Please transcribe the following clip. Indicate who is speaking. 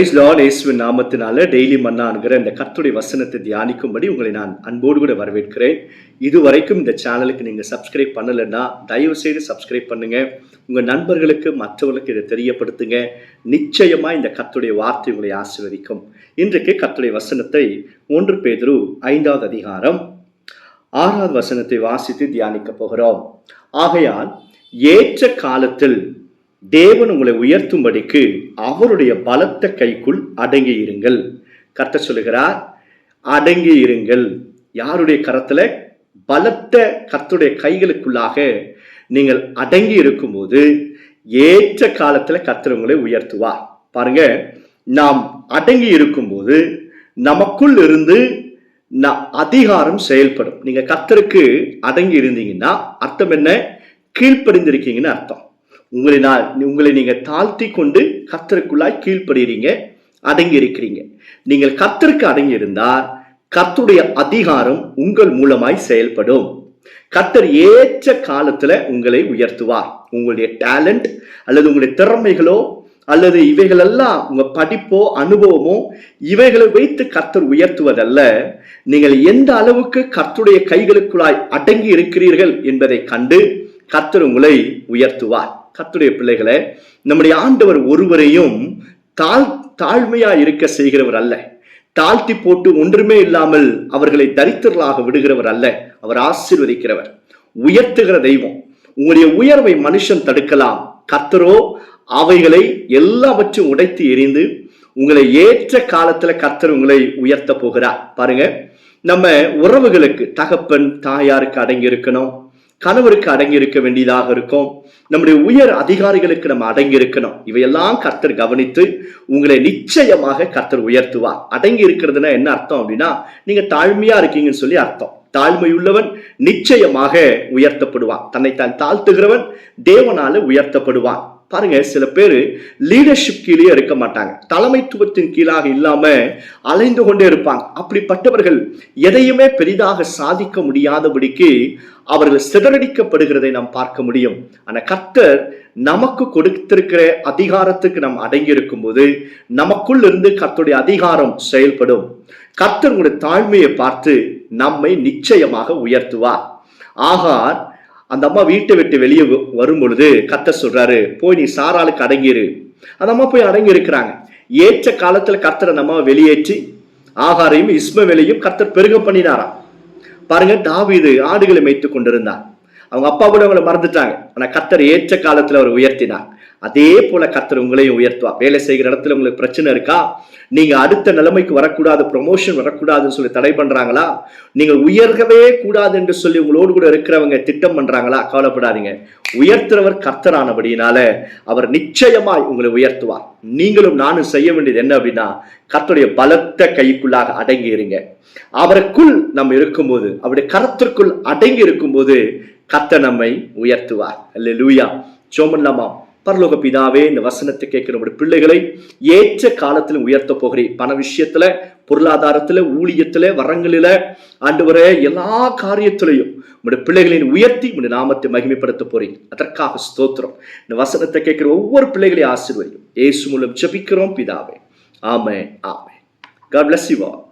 Speaker 1: Price Lord இயேசுவின் நாமத்தினால daily மன்னாங்கிற இந்த கத்துடைய வசனத்தை தியானிக்கும்படி உங்களை நான் அன்போடு கூட வரவேற்கிறேன். இதுவரைக்கும் இந்த சேனலுக்கு நீங்க சப்ஸ்கிரைப் பண்ணலைன்னா தயவு செய்து சப்ஸ்கிரைப் பண்ணுங்க. உங்கள் நண்பர்களுக்கு மற்றவர்களுக்கு இதை தெரியப்படுத்துங்க. நிச்சயமாக இந்த கத்துடைய வார்த்தை உங்களை ஆசீர்வதிக்கும். இன்றைக்கு கத்துடைய வசனத்தை ஒன்று பேதரு ஐந்தாவது அதிகாரம் ஆறாவது வசனத்தை வாசித்து தியானிக்க போகிறோம். ஆகையால் ஏற்ற காலத்தில் தேவன் உங்களை உயர்த்தும்படிக்கு அவருடைய பலத்த கைக்குள் அடங்கி இருங்கள் கத்த சொல்லுகிறார் அடங்கி இருங்கள் யாருடைய கரத்துல? பலத்த கத்துடைய கைகளுக்குள்ளாக நீங்கள் அடங்கி இருக்கும்போது ஏற்ற காலத்துல கர்த்தர் உங்களை உயர்த்துவார். பாருங்க நாம் அடங்கி இருக்கும்போது நமக்குள் இருந்து அதிகாரம் செயல்படும். நீங்க கர்த்தருக்கு அடங்கி இருந்தீங்கன்னா அர்த்தம் என்ன? கீழ்ப்படிந்திருக்கீங்கன்னு அர்த்தம். உங்களை நான் உங்களை நீங்கள் தாழ்த்தி கொண்டு கர்த்தருக்குள்ளாய் கீழ்ப்படுகிறீங்க அடங்கி இருக்கிறீங்க நீங்கள் கத்தருக்கு அடங்கி இருந்தால் கத்துடைய அதிகாரம் உங்கள் மூலமாய் செயல்படும். கர்த்தர் ஏற்ற காலத்துல உங்களை உயர்த்துவார். உங்களுடைய டேலண்ட் அல்லது உங்களுடைய திறமைகளோ அல்லது இவைகளெல்லாம் உங்க படிப்போ அனுபவமோ இவைகளை வைத்து கர்த்தர் உயர்த்துவதல்ல. நீங்கள் எந்த அளவுக்கு கர்த்தருடைய கைகளுக்குள்ளாய் அடங்கி இருக்கிறீர்கள் என்பதை கண்டு கர்த்தர் உங்களை உயர்த்துவார். கத்துடைய பிள்ளைகளை நம்முடைய ஆண்டவர் ஒருவரையும் தாழ் தாழ்மையா இருக்க செய்கிறவர் அல்ல. தாழ்த்தி போட்டு ஒன்றுமே இல்லாமல் அவர்களை தரித்திரலாக விடுகிறவர் அல்ல. அவர் ஆசீர்வதிக்கிறவர். உயர்த்துகிற தெய்வம். உங்களுடைய உயர்வை மனுஷன் தடுக்கலாம். கத்தரோ அவைகளை எல்லாவற்றையும் உடைத்து எறிந்து உங்களை ஏற்ற காலத்துல கத்தர் உங்களை உயர்த்த போகிறார். பாருங்க நம்ம உறவுகளுக்கு தகப்பன் தாயாருக்கு அடங்கி இருக்கணும். கணவருக்கு அடங்கி இருக்க வேண்டியதாக இருக்கும். நம்முடைய உயர் அதிகாரிகளுக்கு நம்ம அடங்கி இருக்கணும் இவையெல்லாம் கர்த்தர் கவனித்து உங்களை நிச்சயமாக கர்த்தர் உயர்த்துவார். அடங்கி இருக்கிறதுனா என்ன அர்த்தம் அப்படின்னா நீங்க தாழ்மையா இருக்கீங்கன்னு சொல்லி அர்த்தம். தாழ்மையுள்ளவன் நிச்சயமாக உயர்த்தப்படுவான். தன்னைத்தான் தாழ்த்துகிறவன் தேவனால உயர்த்தப்படுவான். பாருங்க சில பேர் லீடர்ஷிப் கீழே இருக்க மாட்டாங்க. தலைமைத்துவத்தின் கீழாக இல்லாம அலைந்து கொண்டே இருப்பாங்க. அப்படிப்பட்டவர்கள் எதையுமே பெரிதாக சாதிக்க முடியாதபடிக்கு அவர்கள் சிதறடிக்கப்படுகிறதை நாம் பார்க்க முடியும். ஆனால் கர்த்தர் நமக்கு கொடுத்திருக்கிற அதிகாரத்துக்கு நாம் அடங்கி இருக்கும்போது நமக்குள் இருந்து கர்த்தருடைய அதிகாரம் செயல்படும். கர்த்தர் தாழ்மையை பார்த்து நம்மை நிச்சயமாக உயர்த்துவார். ஆகார் அந்த அம்மா வீட்டை விட்டு வெளியே வ- வரும் பொழுது கர்த்தர் சொல்றாரு போய் நீ சாராளுக்கு அடங்கிரு அந்த அம்மா போய் அடங்கி இருக்கிறாங்க. ஏற்ற காலத்துல கர்த்தர் அந்த அம்மாவை வெளியேற்றி ஆகாரையும் இஸ்மவேலையும் கர்த்தர் பெருக பண்ணினாராம். பாருங்க தாவிது ஆடுகளை மேய்த்து கொண்டிருந்தார் அவங்க அப்பா கூட அவங்களை மறந்துட்டாங்க. ஆனால் கத்தர் ஏற்ற காலத்தில் அவர் உயர்த்தினார். அதே போல கத்தர் உங்களையும் உயர்த்துவா வேலை செய்கிற இடத்துல உங்களுக்கு பிரச்சனை இருக்கா? நீங்க அடுத்த நிலைமைக்கு வரக்கூடாது ப்ரொமோஷன் வரக்கூடாதுன்னு சொல்லி தடை பண்றாங்களா? நீங்க உயர்கவே கூடாது என்று சொல்லி உங்களோடு கூட இருக்கிறவங்க திட்டம் பண்றாங்களா? கவலைப்படாதீங்க. உயர்த்துறவர் கர்த்தரானபடியினால அவர் நிச்சயமாய் உங்களை உயர்த்துவார். நீங்களும் நானும் செய்ய வேண்டியது என்ன அப்படின்னா கத்தருடைய பலத்த கைக்குள்ளாக அடங்கி இருங்க அவருக்குள் நம்ம இருக்கும்போது அவருடைய கரத்திற்குள் அடங்கி இருக்கும்போது கத்த நம்மை உயர்த்துவார். லூயா சோமல்லாமா பரலோக பிதாவே இந்த வசனத்தை கேட்கிற ஒரு பிள்ளைகளை ஏற்ற காலத்தில் உயர்த்த போகிறேன். பண விஷயத்துல பொருளாதாரத்துல ஊழியத்துல வரங்களில ஆண்டவரே எல்லா காரியத்திலையும் உங்களுடைய பிள்ளைகளின் உயர்த்தி உங்களுடைய நாமத்தை மகிமைப்படுத்த போறீங்க. அதற்காக ஸ்தோத்திரம். இந்த வசனத்தை கேட்கிற ஒவ்வொரு பிள்ளைகளையும் ஆசீர்வதிக்கும் இயேசு மூலம் ஜபிக்கிறோம் பிதாவே. ஆமே ஆமே God bless you all.